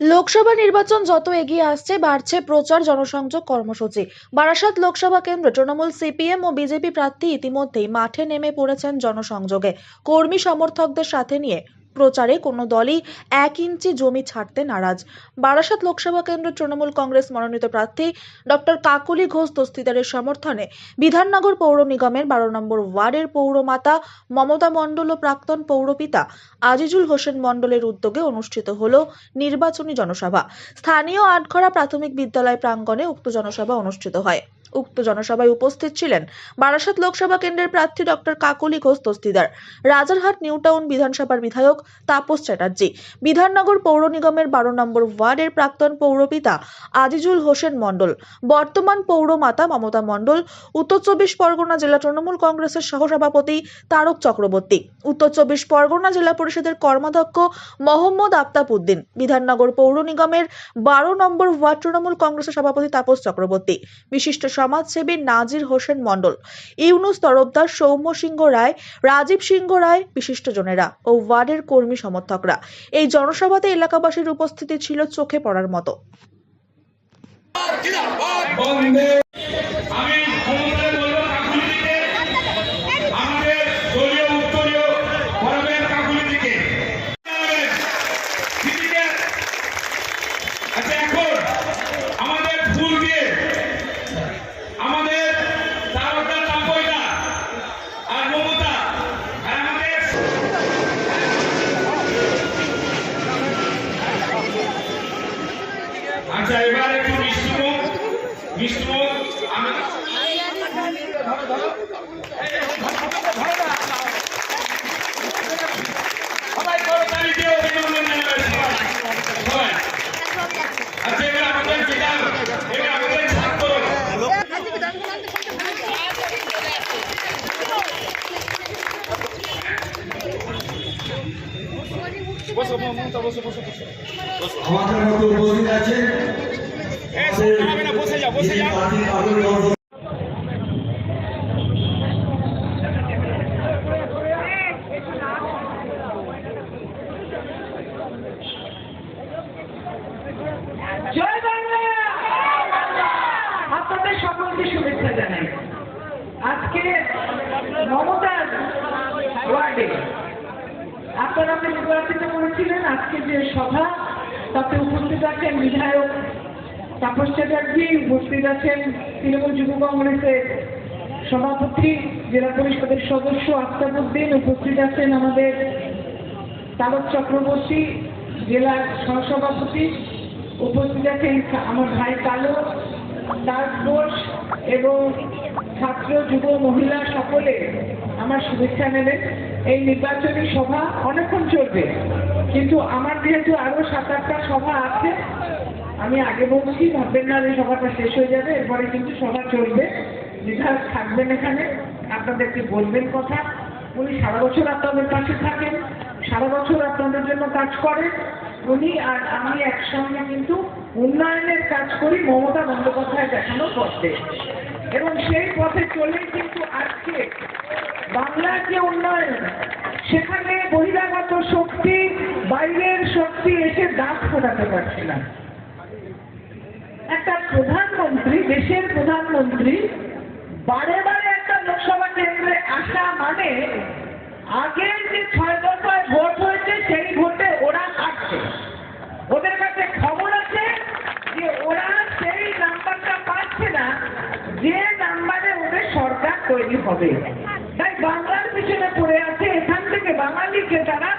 লোকসভা নির্বাচন যত এগিয়ে আসছে, বাড়ছে প্রচার জনসংযোগ কর্মসূচি। বারাসাত লোকসভা কেন্দ্রে তৃণমূল সিপিএম ও বিজেপি প্রার্থী ইতিমধ্যেই মাঠে নেমে পড়েছেন জনসংযোগে। কর্মী সমর্থকদের সাথে নিয়ে প্রচারে কোনো দলই এক ইঞ্চি জমি ছাড়তে নারাজ। বারাসাত লোকসভা কেন্দ্রের তৃণমূল কংগ্রেস মনোনীত প্রার্থী ডক্টর কাকলি ঘোষ দস্তিদারের সমর্থনে বিধাননগর পৌর নিগমের বারো নম্বর ওয়ার্ডের পৌরমাতা মমতা মণ্ডল ও প্রাক্তন পৌরপিতা আজিজুল হোসেন মণ্ডলের উদ্যোগে অনুষ্ঠিত হল নির্বাচনী জনসভা। স্থানীয় আটঘরা প্রাথমিক বিদ্যালয় প্রাঙ্গণে উক্ত জনসভা অনুষ্ঠিত হয়। উক্ত জনসভায় উপস্থিত ছিলেন বারাসাত লোকসভা কেন্দ্রের প্রার্থী doctor Kakoli Ghosh Dastidar Rajarhat New Town বিধানসভার বিধায়ক তাপস চ্যাটার্জি, বিধাননগর পৌর নিগমের বারো নম্বর ওয়ার্ডের প্রাক্তন পৌরপিতা আজিজুল হোসেন মণ্ডল, বর্তমান পৌরমাতা মমতা মণ্ডল, উত্তর চব্বিশ পরগনা জেলা তৃণমূল কংগ্রেসের সহসভাপতি তারক চক্রবর্তী, উত্তর চব্বিশ পরগনা জেলা পরিষদের কর্মাধ্যক্ষ মোহাম্মদ আফতাব উদ্দিন, বিধাননগর পৌর নিগমের বারো নম্বর ওয়ার্ড তৃণমূল কংগ্রেসের সভাপতি তাপস চক্রবর্তী, বিশিষ্ট সমাজসেবী নাজির হোসেন মণ্ডল, ইউনুস তরফদার সৌম্য সিংহ রায়, রাজীব সিংহ রায় বিশিষ্টজনেরা ও ওয়ার্ডের কর্মী সমর্থকরা। এই জনসভাতে এলাকাবাসীর উপস্থিতি ছিল চোখে পড়ার মতো বন্দে আমি ক্ষমতায় বলব কাকুলি দিকে আমাদের দলীয় উত্তরীয় করবেন কাকুলি দিকে দিদিকে আচ্ছা এখন আমাদের ফুল দিয়ে আমাদের তারকা তাপয়দা আর মমতা আর আমাদের আচ্ছা এবার একটু মিষ্টিমুখ মিষ্টিমুখ আমি সবাই করতালি দিয়ে অভিনন্দন জানাবেন সবাই সবাই আচ্ছা এবার আমাদের যেটা এবার আমাদের ছাত্র আমাদের মতো উপস্থিত আছেন বসে যাও বসে যাও প্রার্থী কাকুলি ঘোষ জয় বাংলা আপনাদের সকলকে শুভেচ্ছা জানাই আজকে মমতার ওয়ার্ডে আপনারা আপনি নির্বাচিত করেছিলেন আজকে যে সভা তাতে উপস্থিত আছেন বিধায়ক তাপস চ্যাটার্জি উপস্থিত আছেন তৃণমূল যুব কংগ্রেসের সভাপতি জেলা পরিষদের সদস্য আফতাবুদ্দিন উপস্থিত আছেন আমাদের তারক চক্রবর্তী জেলার সহসভাপতি উপস্থিত আছেন আমার ভাই কালো, তার ঘোষ এবং ছাত্র, যুব, মহিলা সকলে আমার শুভেচ্ছা নেবেন এই নির্বাচনী সভা অনেকক্ষণ চলবে, কিন্তু আমার যেহেতু আরও সাত আটটা সভা আছে, আমি আগে বলছি, ভাববেন না যে সভাটা শেষ হয়ে যাবে, এরপরে কিন্তু সভা চলবে। বিধায়ক থাকবেন এখানে আপনাদেরকে বলবেন কথা? উনি সারা বছর আপনাদের পাশে থাকেন, সারা বছর আপনাদের জন্য কাজ করেন। উনি আর আমি একসঙ্গে কিন্তু উন্নয়নের কাজ করি, মমতা বন্দ্যোপাধ্যায় দেখানো পথে। এবং সেই পথে চলেই কিন্তু আজকে বাংলার যে উন্নয়ন, সেখানে বহিরাগত শক্তি, বাইরের শক্তি এসে দাঁত ফোটাতে পারছে না। একটা প্রধানমন্ত্রী, দেশের প্রধানমন্ত্রী, বারে বারে একটা লোকসভা কেন্দ্রে আসা মানে আগে যে ছয় দফায় ভোট হয়েছে, সেই ভোটে ওরা কাটছে ওদের কাছে খবর আছে যে ওরা সেই নাম্বারটা পাচ্ছে না যে নাম্বারে ওদের সরকার তৈরি হবে। তাই বাংলার পিছনে পড়ে আছে এখান থেকে বাঙালিকে তারা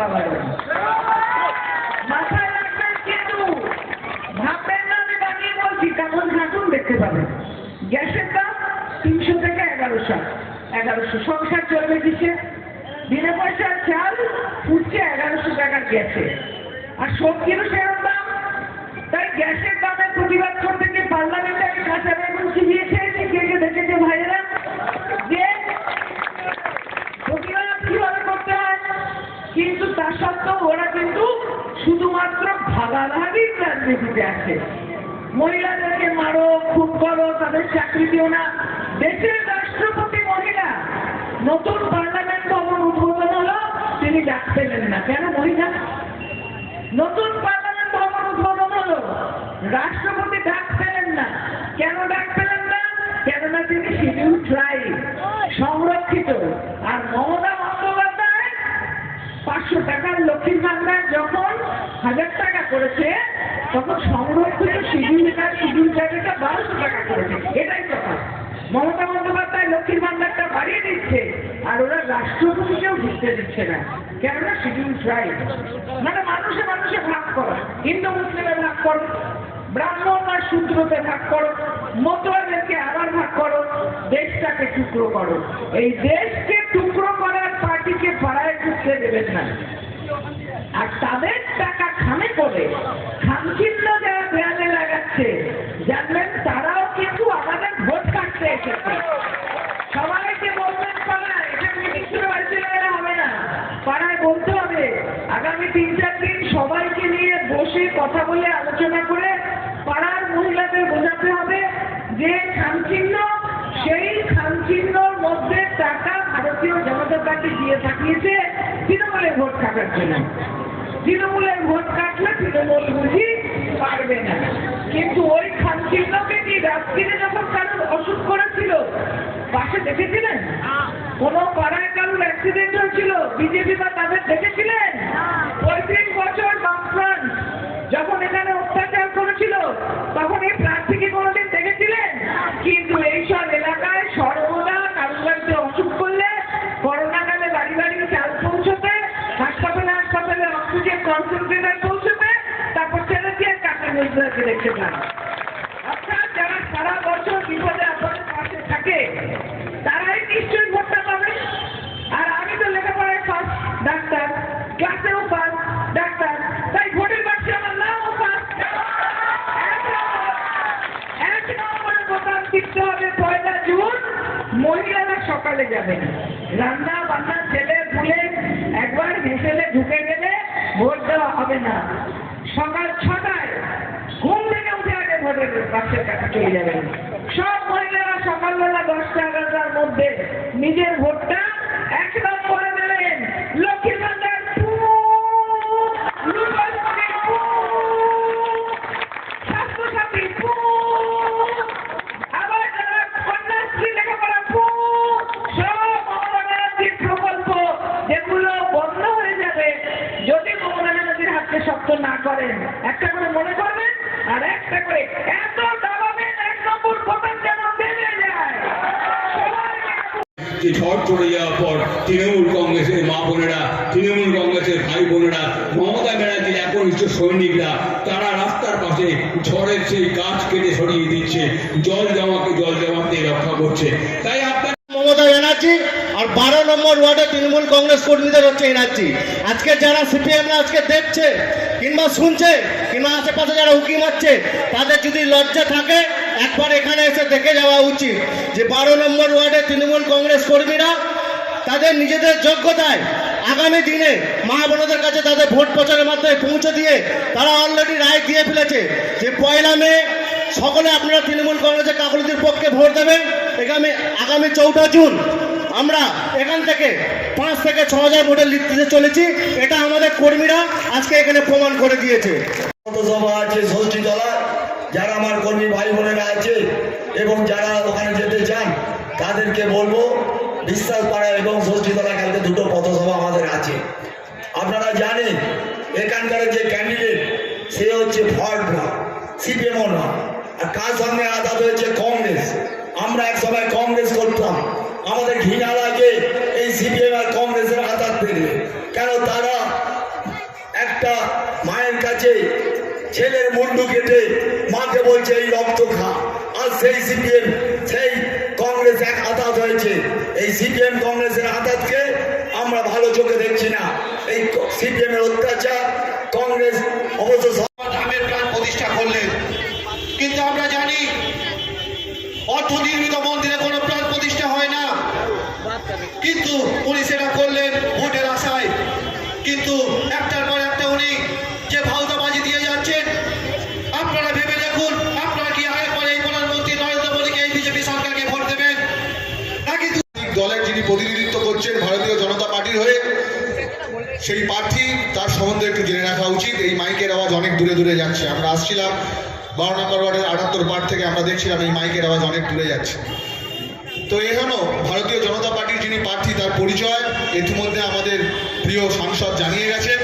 বানিয়ে বলছি দেখতে গ্যাসের দাম তিনশো থেকে এগারোশো এগারোশো সংসার চলবে বিনা পয়সার এগারোশো টাকার গ্যাসে আর সবজিরও সেরকম দেশের রাষ্ট্রপতি মহিলা, নতুন পার্লামেন্ট ভবন উদ্বোধন হলো, তিনি ডাক পেলেন না। কেন মহিলা? নতুন পার্লামেন্ট ভবন উদ্বোধন হলো, রাষ্ট্রপতি ডাক পেলেন না। কেন ডাক পেলেন না? কেননা তিনি শিডিউল ট্রাইব সংরক্ষিত, আর মমতা বন্দ্যোপাধ্যায় পাঁচশো টাকার লক্ষ্মীর ভান্ডার যখন হাজার টাকা করেছে, তখন সংরক্ষিত শিডিউল শিডিউল কার্ডটা বারোশো টাকা করেছে। এটাই কথা। মমতা বন্দ্যোপাধ্যায় লক্ষ্মীর ভান্ডারটা বাড়িয়ে দিচ্ছে, আর ওরা রাষ্ট্রপতিকেও ঢুকতে দিচ্ছে না। কেননা শিডিউল ট্রাইব। মানে মানুষে মানুষে ভাগ করো। হিন্দু মুসলিমে ভাগ করো, ব্রাহ্মণ আর শূদ্রতে ভাগ করো মতুয়াদেরকে আবার ভাগ করো, দেশটাকে টুকরো করো। এই দেশকে টুকরো করার পার্টিকে পাড়ায় ঢুকতে দেবেন না। আর তাদের টাকা খামে করে খামচিহ্ন যারা দেয়ালে লাগাচ্ছে জানবেন তারাও কিন্তু আমাদের ভোট কাটতে এসেছে সবাইকে বলবেন পাড়ায় এটা মিটিং করে বাড়িতে গেলে হবে না পাড়ায় বলতে হবে আগামী তিন চার দিন সবাইকে নিয়ে বসে কথা বলে আলোচনা করে পাড়ার মহিলাদের বোঝাতে হবে যে খামচিহ্ন, সেই খামচিহ্নর মধ্যে টাকা ভারতীয় জনতা পার্টি দিয়ে থাকিয়েছে তৃণমূলের ভোট কাটার জন্য। তৃণমূলের ভোট কাটলে তৃণমূল বুঝি পারবে না। কিন্তু ওই খামচিহ্নকে কি রাত্রিরে যখন কারোর অসুখ করেছিল পাশে দেখেছিলেন? কোন পাড়ায় কারোর অ্যাক্সিডেন্ট হয়েছিল? বিজেপি বা তাদের দেখেছিলেন? পঁয়ত্রিশ বছর বামফ্রন্ট যখন এখানে অত্যাচার করেছিল, তখন এই প্রার্থীকে কোনোদিন দেখেছিলেন? কিন্তু এইসব এলাকায় সর্বদা কারোর অসুখ করলে, করোনাকালে বাড়ি বাড়ি চাল পৌঁছতে, হাসপাতালে হাসপাতালে অক্সিজেন কনসেন্ট্রেটার পৌঁছতে, তারপর ছেড়ে দিয়ে কাটা দেখতে পান। রান্না বান্না ছেলে ভুলে একবার ভেসেলে ঢুকে গেলে ভোট দেওয়া হবে না। সকাল ছটায় ঘুম থেকে উঠে আগে ভোটের বাক্সের কাছে চলে যাবেন। সব মহিলারা সকালবেলা দশটা এগারোটার মধ্যে নিজের ভোটটা তাই আপনার মমতা ব্যানার্জি আর বারো নম্বর ওয়ার্ডে তৃণমূল কংগ্রেস কর্মীদের হচ্ছে এনার্জি আজকে যারা সিপিএমরা আজকে দেখছে কিংবা শুনছে কিংবা আশেপাশে যারা উকি মারছে, তাদের যদি লজ্জা থাকে, একবার এখানে এসে দেখে যাওয়া উচিত যে বারো নম্বর ওয়ার্ডে তৃণমূল কংগ্রেস কর্মীরা তাদের নিজেদের যোগ্যতায় আগামী দিনে মা বোনদের কাছে তাদের ভোট প্রচারের মাধ্যমে পৌঁছে দিয়ে তারা অলরেডি রায় দিয়ে ফেলেছে যে পয়লা মে সকলে আপনারা তৃণমূল কংগ্রেসের কাকলিদের পক্ষে ভোট দেবেন। এখানে আগামী চৌঠা জুন আমরা এখান থেকে পাঁচ থেকে ছ হাজার ভোটের লিড দিতে চলেছি। এটা আমাদের কর্মীরা আজকে এখানে প্রমাণ করে দিয়েছে। আছে, ষষ্ঠী তলা যারা আমার কর্মী ভাই বোনেরা আছে এবং যারা ওখানে যেতে চান, তাদেরকে বলব, বিশ্বাস পাড়া এবং ষষ্ঠী তলা কালকে দুটো পথসভা আমাদের আছে। আপনারা জানেন, এখানকার যে ক্যান্ডিডেট সে হচ্ছে ফল্ট না সিপিএমও না আর কার সঙ্গে আঘাত হয়েছে? কংগ্রেস। আমরা এক সময় কংগ্রেস করতাম। আমাদের ঘৃণা লাগে, এই সিপিএম আর কংগ্রেসের আঘাত দেখলে কেন তারা একটা মায়ের কাছে ছেলের মুন্ডু কেটে মাকে বলছে, এই রক্ত খা। আর সেই সিপিএম, সেই কংগ্রেস এক আঘাত হয়েছে। এই সিপিএম কংগ্রেসের আঘাতকে আমরা ভালো চোখে দেখছি না। এই সিপিএম এর অত্যাচার কংগ্রেস অবশ্য সব- ধামের প্রাণ প্রতিষ্ঠা করলেন কিন্তু আমরা জানি অর্থ নির্মিত মন্দিরে কোনো প্রাণ প্রতিষ্ঠা হয় না। কিন্তু উনি সেটা করলেন ভোটের আশায়। কিন্তু একটার পর একটা উনি যে ভাউতাবাজি দিয়ে যাচ্ছেন, আপনারা ভেবে দেখুন, আপনারা কি আয়ের পরে এই প্রধানমন্ত্রী নরেন্দ্র মোদীকে এই বিজেপি সরকারকে ভোট দেবেন? নাকি দলের যিনি প্রতিনিধিত্ব করছেন ভারতীয় জনতা পার্টির হয়ে, সেই প্রার্থী, তার সম্বন্ধে একটু জেনে রাখা উচিত। এই মাইকের আওয়াজ অনেক দূরে দূরে যাচ্ছে। আমরা আসছিলাম বারো নম্বর ওয়ার্ডের আটাত্তর পার্ট থেকে আমরা দেখছিলাম এই মাইকের আওয়াজ অনেক দূরে যাচ্ছে। তো এখানেও ভারতীয় জনতা পার্টির যিনি প্রার্থী, তার পরিচয়। ইতিমধ্যে আমাদের প্রিয় সাংসদ জানিয়ে গেছেন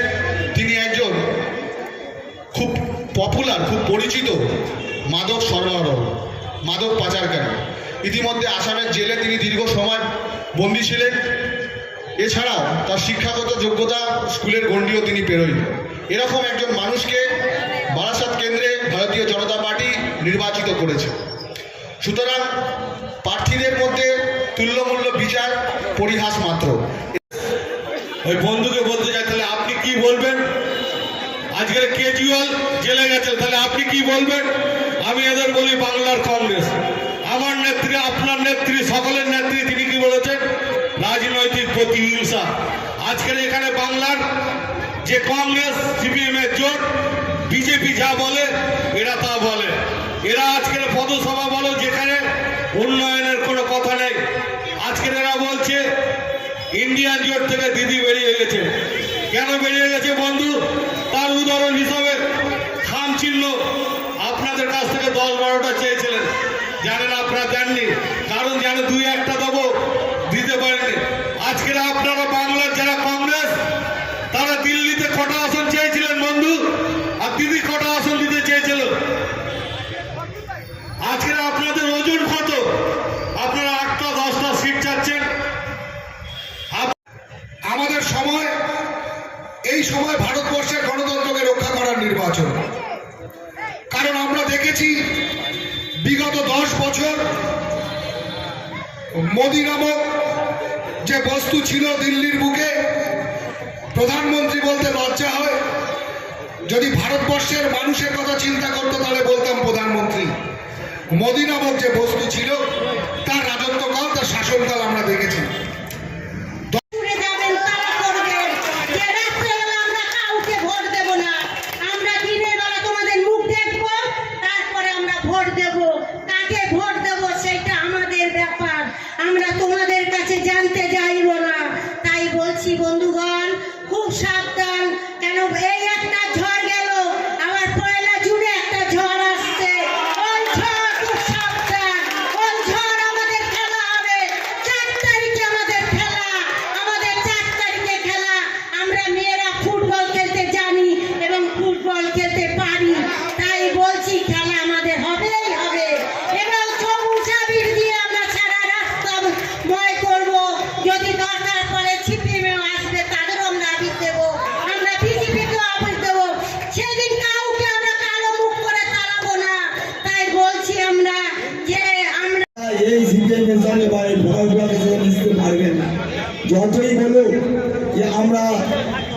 তিনি একজন খুব পপুলার খুব পরিচিত মাদক সরবরাহ, মাদক পাচারকারী। ইতিমধ্যে আসামের জেলে তিনি দীর্ঘ সময় বন্দী ছিলেন। এছাড়াও তার শিক্ষাগত যোগ্যতা স্কুলের গণ্ডিও তিনি পেরোয় এরকম একজন মানুষকে ভারতীয় জনতা পার্টি নির্বাচিত করেছে। সুতরাং প্রার্থীদের মধ্যে তুল্যমূল্য বিচার পরিহাস মাত্র। ওই বন্ধুকে বলতে চাই, তাহলে আপনি কি বলবেন? আজকের কেজরিওয়াল জেলে গেছে, তাহলে আপনি কি বলবেন? আমি এদের বলি বাংলার কংগ্রেস। আমার নেত্রী, আপনার নেত্রী, সকলের নেত্রী, তিনি কি বলেছেন? রাজনৈতিক প্রতিহিংসা। আজকের এখানে বাংলার যে কংগ্রেস সিপিএম এর জোট বিজেপি যা বলে, এরা তা বলে। এরা আজকের পদসভা বলো, যেখানে উন্নয়নের কোনো কথা নেই। আজকের এরা বলছে ইন্ডিয়ান জোট থেকে দিদি বেরিয়ে গেছে। কেন বেরিয়ে গেছে বন্ধু? তার উদাহরণ হিসাবে, খাম চিহ্ন আপনাদের কাছ থেকে দশ বারোটা চেয়েছিলেন। জানেন, আপনারা দেননি। কারণ জানে দুই একটা দেবো, দিতে পারেননি। আজকের আপনারা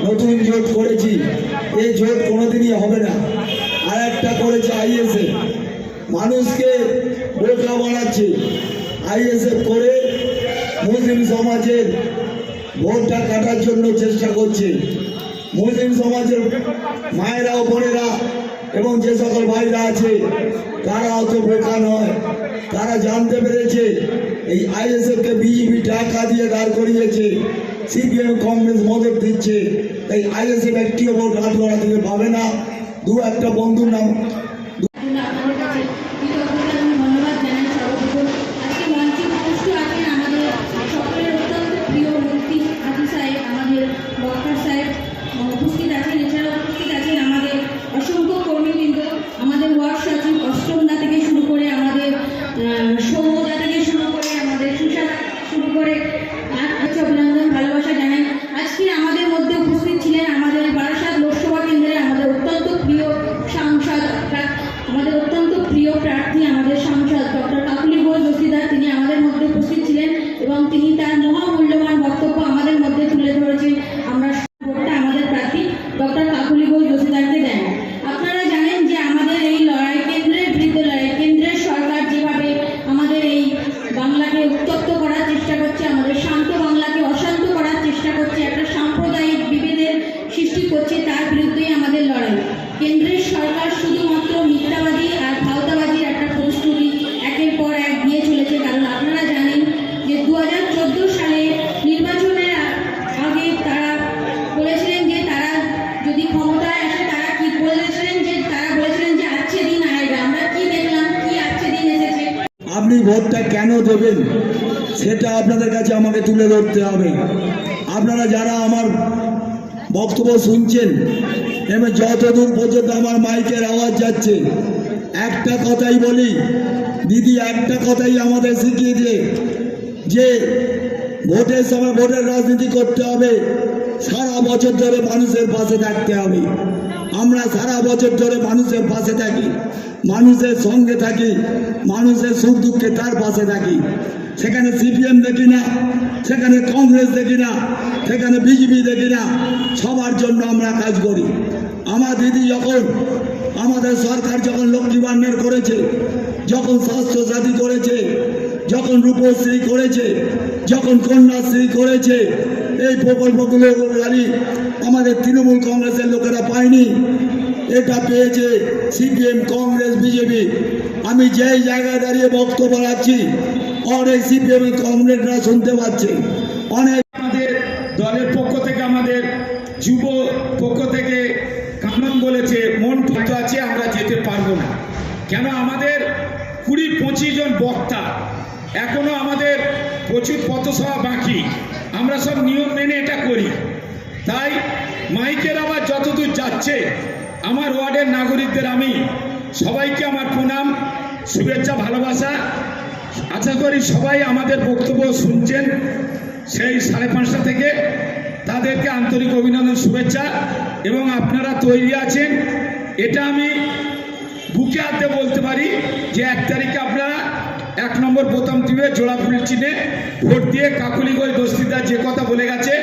নতুন জোট করেছি। এই জোট কোনোদিনই হবে না। আর একটা করেছে আইএসএফ। মানুষকে বোকা বানাচ্ছে। আইএসএফ করে মুসলিম সমাজের ভোটটা কাটার জন্য চেষ্টা করছে। মুসলিম সমাজের মায়েরা বোনেরা এবং যে সকল ভাইরা আছে, তারা অত বোকা নয়। তারা জানতে পেরেছে, এই আইএসএফ কে বিজেপি টাকা দিয়ে দাঁড় করিয়েছে। সিপিএম, কংগ্রেস মদত দিচ্ছে। তাই আইএসএফ একটিও ভোট হাটগড়া থেকে পাবে না। দু একটা বন্ধুর নাম ধরতে হবে। আপনারা যারা আমার বক্তব্য শুনছেন এবং যতদূর পর্যন্ত আমার মাইকের আওয়াজ যাচ্ছে, একটা কথাই বলি, দিদি একটা কথাই আমাদের শিখিয়েছে যে ভোটের সময় ভোটের রাজনীতি করতে হবে, সারা বছর ধরে মানুষের পাশে থাকতে হবে। আমরা সারা বছর ধরে মানুষের পাশে থাকি, মানুষের সঙ্গে থাকি, মানুষের সুখ দুঃখে তার পাশে থাকি। সেখানে সিপিএম দেখি না, সেখানে কংগ্রেস দেখি না, সেখানে বিজেপি দেখি না, সবার জন্য আমরা কাজ করি। আমার দিদি যখন, আমাদের সরকার যখন লক্ষ্মী ভাণ্ডার করেছে, যখন স্বাস্থ্য সাথী করেছে, যখন রূপশ্রী করেছে, যখন কন্যাশ্রী করেছে, এই প্রকল্পগুলো খালি আমাদের তৃণমূল কংগ্রেসের লোকেরা পায়নি। এটা পেয়েছে সিপিএম কংগ্রেস বিজেপি আমি যেই জায়গায় দাঁড়িয়ে বক্তব্য রাখছি অনেক সিপিএম কংগ্রেসরা শুনতে পাচ্ছে। অনেক আমাদের দলের পক্ষ থেকে আমাদের যুব পক্ষ থেকে কানন বলেছে, মন ঠিক আছে, আমরা যেতে পারব না। কেন আমাদের কুড়ি পঁচিশ জন বক্তা, এখনও আমাদের প্রচুর পথসভা বাকি। আমরা সব নিয়ম মেনে এটা করি। তাই মাইকের আবার যতদূর যাচ্ছে, আমার ওয়ার্ডের নাগরিকদের আমি সবাইকে আমার প্রণাম, শুভেচ্ছা, ভালোবাসা। আশা করি সবাই আমাদের বক্তব্য শুনছেন। সেই সাড়ে পাঁচটা থেকে তাদেরকে আন্তরিক অভিনন্দন, শুভেচ্ছা এবং আপনারা তৈরি আছেন। এটা আমি বুকে হাতে বলতে পারি যে এক তারিখে আপনারা এক নম্বর প্রথম টিভে জোড়া ফুল চিনে ভোট দিয়ে কাকুলি গই দস্তিদার যে কথা বলে গেছে,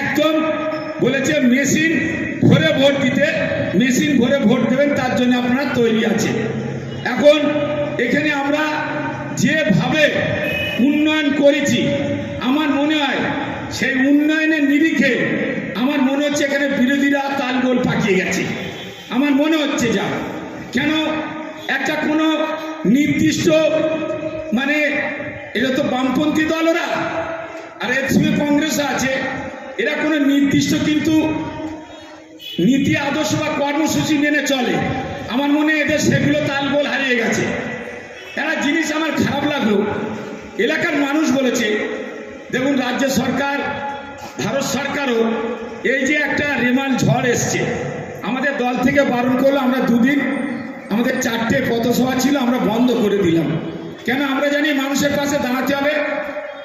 একদম বলেছে মেশিন ভরে ভোট দিতে, মেশিন ভরে ভোট দেবেন, তার জন্য আপনারা তৈরি আছে এখন এখানে আমরা যেভাবে উন্নয়ন করেছি, আমার মনে হয় সেই উন্নয়নের নিরিখে আমার মনে হচ্ছে এখানে বিরোধীরা তালগোল পাকিয়ে গেছে। আমার মনে হচ্ছে যা। কেন? একটা কোনো নির্দিষ্ট মানে এটা তো বামপন্থী দল ওরা, আর এর সঙ্গে কংগ্রেস আছে, এরা কোনো নির্দিষ্ট কিন্তু নীতি, আদর্শ বা কর্মসূচি মেনে চলে। আমার মনে এদের সেগুলো তালগোল হারিয়ে গেছে। একটা জিনিস আমার খারাপ লাগল। এলাকার মানুষ বলেছে, দেখুন রাজ্য সরকার, ভারত সরকারও এই যে একটা রেমাল ঝড় এসছে, আমাদের দল থেকে বারণ করল, আমরা দুদিন আমাদের চারটে পথসভা ছিল, আমরা বন্ধ করে দিলাম। কেন আমরা জানি মানুষের পাশে দাঁড়াতে হবে,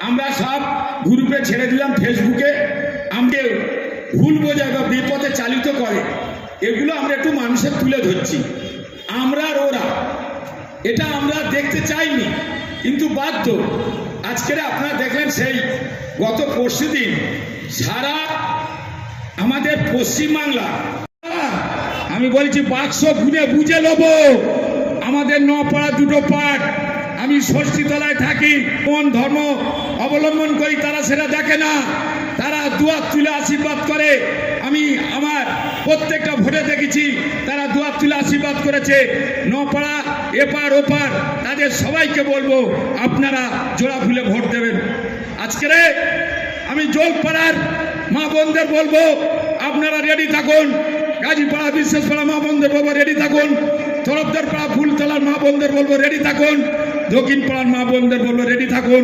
আমরা সব গ্রুপে ছেড়ে দিলাম ফেসবুকে, আমাকে ভুল বোঝায় বা বিপথে চালিত করে, এগুলো আমরা একটু মানুষের তুলে ধরছি। আমরা আর ওরা এটা আমরা দেখতে চাইনি, কিন্তু বাধ্য। আজকের আপনারা দেখলেন সেই, গত পরশু দিন সারা আমাদের পশ্চিমবাংলা আমি বলছি বাক্স গুনে বুঝে নেব। আমাদের ন পাড়া দুটো পাঠ আমি ষষ্ঠীতলায় থাকি, কোন ধর্ম অবলম্বন করি তারা সেটা দেখে না। তারা দুয়ার তুলে আশীর্বাদ করে। আমি আমার প্রত্যেকটা ভোটে দেখেছি, তারা দুয়ার তুলে আশীর্বাদ করেছে। নপাড়া, এপার, ওপার, তাদের সবাইকে বলব, আপনারা জোড়া ফুলে ভোট দেবেন। আজকে আমি যোগপাড়ার মা বোনদের বলব, আপনারা রেডি থাকুন। গাজীপাড়া বিশেষপাড়া মা বোনদের বলব রেডি থাকুন। তরফদার পাড়া ফুলতলার মা বোনদের বলব রেডি থাকুন। দক্ষিণ পাড়ার মা বোনদের বলব রেডি থাকুন।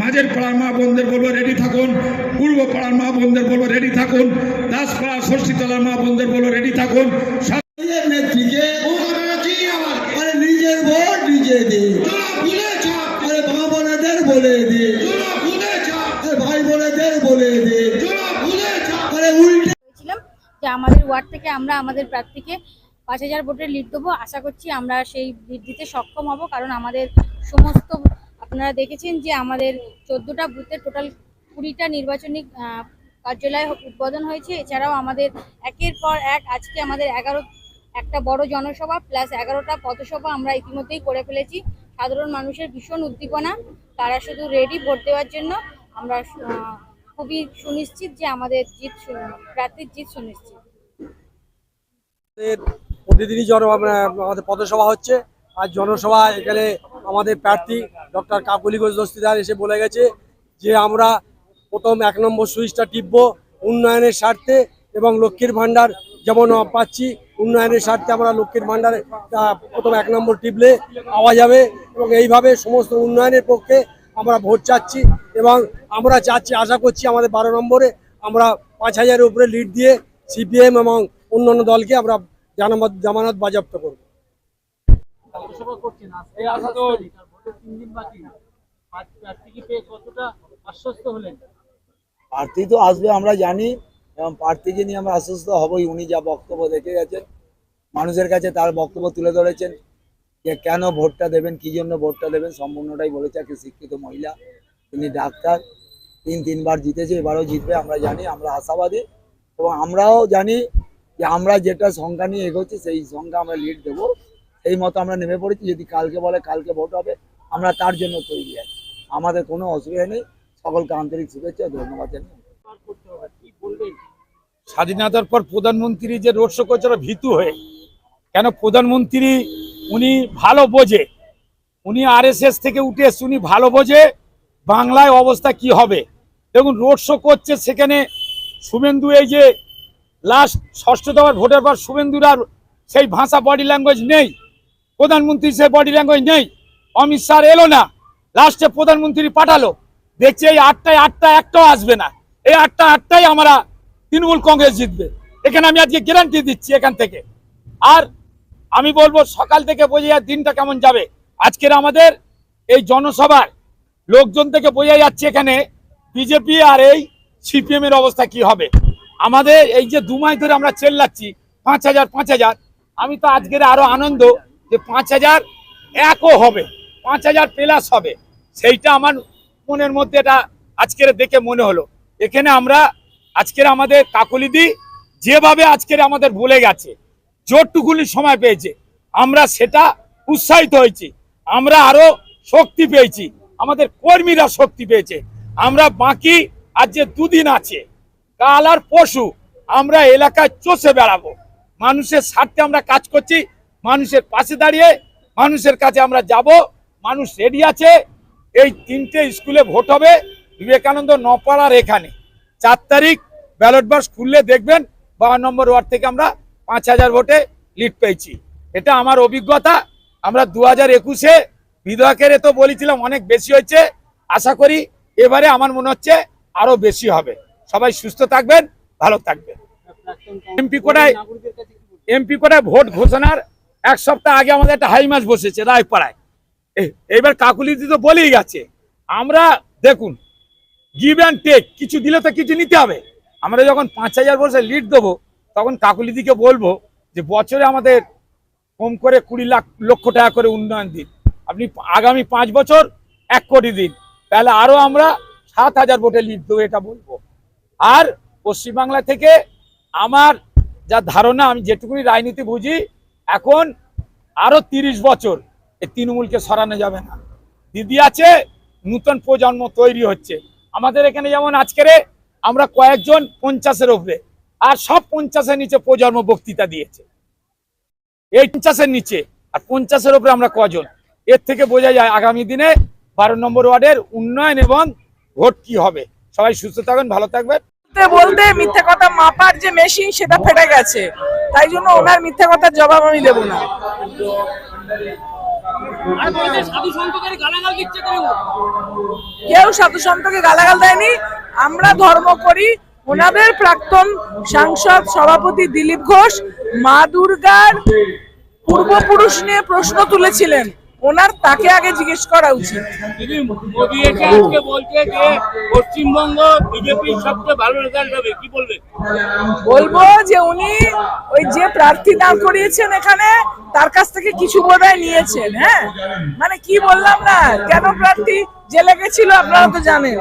মাঝের পাড়ার মা বোনদের বলব রেডি থাকুন। পূর্ব পাড়ার মা বোনদের বলব রেডি থাকুন। দাসপাড়া ষষ্ঠীতলার মা বোনদের বলব রেডি থাকুন। নেত্রীকে আরে নিজের ভোট নিজে দে আরে মা বোনেদের বলে দে আরে ভাই বোনেদের বলে দে আরে উল্টে হয়েছিলাম যে আমাদের ওয়ার্ড থেকে আমরা আমাদের প্রার্থীকে পাঁচ হাজার ভোটের লিড দেবো। আশা করছি আমরা সেই লিড দিতে সক্ষম হব, কারণ আমাদের সমস্ত, আপনারা দেখেছেন যে আমাদের চোদ্দোটা বুথের টোটাল কুড়িটা নির্বাচনী কার্যালয় উদ্বোধন হয়েছে। এছাড়াও আমাদের একের পর এক আজকে আমাদের এগারো, একটা বড় জনসভা প্লাস এগারোটা পথসভা আমরা ইতিমধ্যেই করে ফেলেছি। সাধারণ মানুষের ভীষণ উদ্দীপনা, তারা শুধু রেডি ভোট দেওয়ার জন্য। আমরা খুবই সুনিশ্চিত যে আমাদের জিত প্রার্থীর জিত সুনিশ্চিত। প্রতিদিনই জন আমাদের পথসভা হচ্ছে। আর জনসভা এখানে আমাদের প্রার্থী ডক্টর কাকুলি ঘোষ দস্তিদার এসে বলে গেছে যে, আমরা প্রথম এক নম্বর সুইচটা টিপবো উন্নয়নের স্বার্থে এবং লক্ষ্মীর ভাণ্ডার যেমন পাচ্ছি, উন্নয়নের স্বার্থে আমরা লক্ষ্মীর ভাণ্ডার প্রথম এক নম্বর টিপলে পাওয়া যাবে এবং এইভাবে সমস্ত উন্নয়নের পক্ষে আমরা ভোট চাচ্ছি এবং আমরা চাচ্ছি, আশা করছি আমাদের বারো নম্বরে আমরা পাঁচ হাজারের উপরে লিড দিয়ে সিপিএম এবং অন্যান্য দলকে আমরা জানামত জামানত বাজেয়াপ্ত করব। প্রার্থী তো আসবে আমরা জানি। এবং প্রার্থীকে নিয়ে আমরা আশ্বস্ত হবই উনি যা বক্তব্য দেখে গেছেন। মানুষের কাছে তার বক্তব্য তুলে ধরেছেন যে কেন ভোটটা দেবেন কি জন্য ভোটটা দেবেন সম্পূর্ণটাই বলেছে একটি শিক্ষিত মহিলা। তিনি ডাক্তার। তিন তিনবার জিতেছে এবারও জিতবে আমরা জানি আমরা আশাবাদী। এবং আমরাও জানি যে আমরা যেটা সংখ্যা নিয়ে এগোচ্ছি, সেই সংখ্যা আমরা লিড দেবো। সেই মতো আমরা নেমে পড়েছি। যদি কালকে বলে কালকে ভোট হবে, আমরা তার জন্য তৈরি আছি। আমাদের কোনো অসুবিধা নেই। সকলকে আন্তরিক শুভেচ্ছা, ধন্যবাদ স্বাধীনতার পর প্রধানমন্ত্রী যে রোড শো করছে ভীতু হয়ে। কেন প্রধানমন্ত্রী, উনি ভালো বোঝে। উনি আরএসএস থেকে উঠে এসছে, উনি ভালো বোঝে। বাংলায় অবস্থা কি হবে? দেখুন, রোড শো করছে সেখানে। শুভেন্দু এই যে লাস্ট ষষ্ঠ দফার ভোটের পর শুভেন্দুর আর সেই ভাষা বডি ল্যাঙ্গুয়েজ নেই। প্রধানমন্ত্রী সেই বডি ল্যাঙ্গুয়েজ নেই। অমিত শাহ এলো না। লাস্টে প্রধানমন্ত্রী পাঠালো। দেখছি এই আটটায় আটটা একটাও আসবে না। এই আটটা, আটটাই আমরা তৃণমূল কংগ্রেস জিতবে। এখানে আমি আজকে গ্যারান্টি দিচ্ছি এখান থেকে। আর আমি বলব, সকাল থেকে বোঝা যায় দিনটা কেমন যাবে। আজকের আমাদের এই জনসভার লোকজন থেকে বোঝা যাচ্ছে এখানে বিজেপি আর এই সিপিএম এর অবস্থা কি হবে। আমাদের এই যে দু মাস ধরে আমরা চেল্লাচ্ছি পাঁচ হাজার পাঁচ হাজার। আমি তো আজকের আরও আনন্দ যে পাঁচ হাজার একও হবে, পাঁচ হাজার প্লাস হবে। সেইটা আমার মনের মধ্যে এটা আজকের দেখে মনে হলো। এখানে আমরা আজকের আমাদের কাকলিদি যেভাবে আজকের আমাদের বলে গেছে, জোরটুকুনি সময় পেয়েছে, আমরা সেটা উৎসাহিত হয়েছি, আমরা আরও শক্তি পেয়েছি, আমাদের কর্মীরা শক্তি পেয়েছে। আমরা বাকি আর যে দুদিন আছে কাল আর পশু আমরা এলাকায় চষে বেড়াবো। মানুষের স্বার্থে আমরা কাজ করছি, মানুষের পাশে দাঁড়িয়ে মানুষের কাছে আমরা যাব, মানুষ রেডি আছে। এই তিনটে স্কুলে ভোট হবে, বিবেকানন্দ নপাড়ার এখানে। চার তারিখ ব্যালট বাক্স খুললে দেখবেন বারো নম্বর ওয়ার্ড থেকে আমরা পাঁচ হাজার ভোটে লিড পেয়েছি। এটা আমার অভিজ্ঞতা। আমরা দু হাজার একুশে বিধায়কের তো বলেছিলাম, অনেক বেশি হয়েছে। আশা করি এবারে আমার মনে হচ্ছে আরও বেশি হবে। সবাই সুস্থ থাকবেন, ভালো থাকবেন। এমপি কোটায় এমপি কোটায় ভোট ঘোষণার এক সপ্তাহ আগে আমাদের একটা হাই ম্যাচ বসেছে রায়পাড়ায়। এ- এবার কাকুলিদি তো বলেই গেছে, আমরা দেখুন গিভ অ্যান্ড টেক কিছু দিলে তো কিছু নিতে হবে। আমরা যখন পাঁচ হাজার বছর লিড দেবো, তখন কাকুলিদিকে বলব যে বছরে আমাদের কম করে কুড়ি লাখ, লক্ষ টাকা করে উন্নয়ন দিন। আপনি আগামী পাঁচ বছর এক কোটি দিন। তাহলে আরও আমরা সাত হাজার ভোটে লিড দেবো, এটা বলব। আর পশ্চিমবাংলা থেকে আমার যা ধারণা, আমি যেটুকুনি রাজনীতি বুঝি, এখন আরও তিরিশ বছর এই তৃণমূলকে সরানো যাবে না। দিদি আছে, নূতন প্রজন্ম তৈরি হচ্ছে। আমাদের এখানে যেমন আজকের আমরা কয়েকজন পঞ্চাশের উপরে, আর সব পঞ্চাশের নিচে প্রজন্ম বক্তৃতা দিয়েছে। এই পঞ্চাশের নিচে, আর পঞ্চাশের উপরে আমরা কজন? এর থেকে বোঝা যায় আগামী দিনে বারো নম্বর ওয়ার্ডের উন্নয়ন এবং ভোট কি হবে। সবাই সুস্থ থাকবেন ভালো থাকবেন। বলতে বলতে মিথ্যে কথা মাপার যে মেশিন সেটা ফেটে গেছে। তাই জন্য ওনার মিথ্যে কথার জবাব আমি দেবো না। কেউ সাধু সন্তকে গালাগাল দেয়নি। আমরা ধর্ম করি। ওনাদের প্রাক্তন সাংসদ সভাপতি দিলীপ ঘোষ মা দুর্গার পূর্বপুরুষ নিয়ে প্রশ্ন তুলেছিলেন। ওনার তাকে আগে জিজ্ঞেস করা উচিত। মোদী এসে আজকে বলছে যে পশ্চিমবঙ্গ বিজেপির সবচেয়ে ভালো রেজাল্ট হবে কি বলবেন বলব যে উনি ওই যে প্রার্থী দাঁড় করিয়েছেন এখানে তার কাছ থেকে কিছু বোধহয় নিয়েছেন হ্যাঁ? মানে কি বললাম না কেন প্রার্থী জেলে গেছিল আপনারা তো জানেন।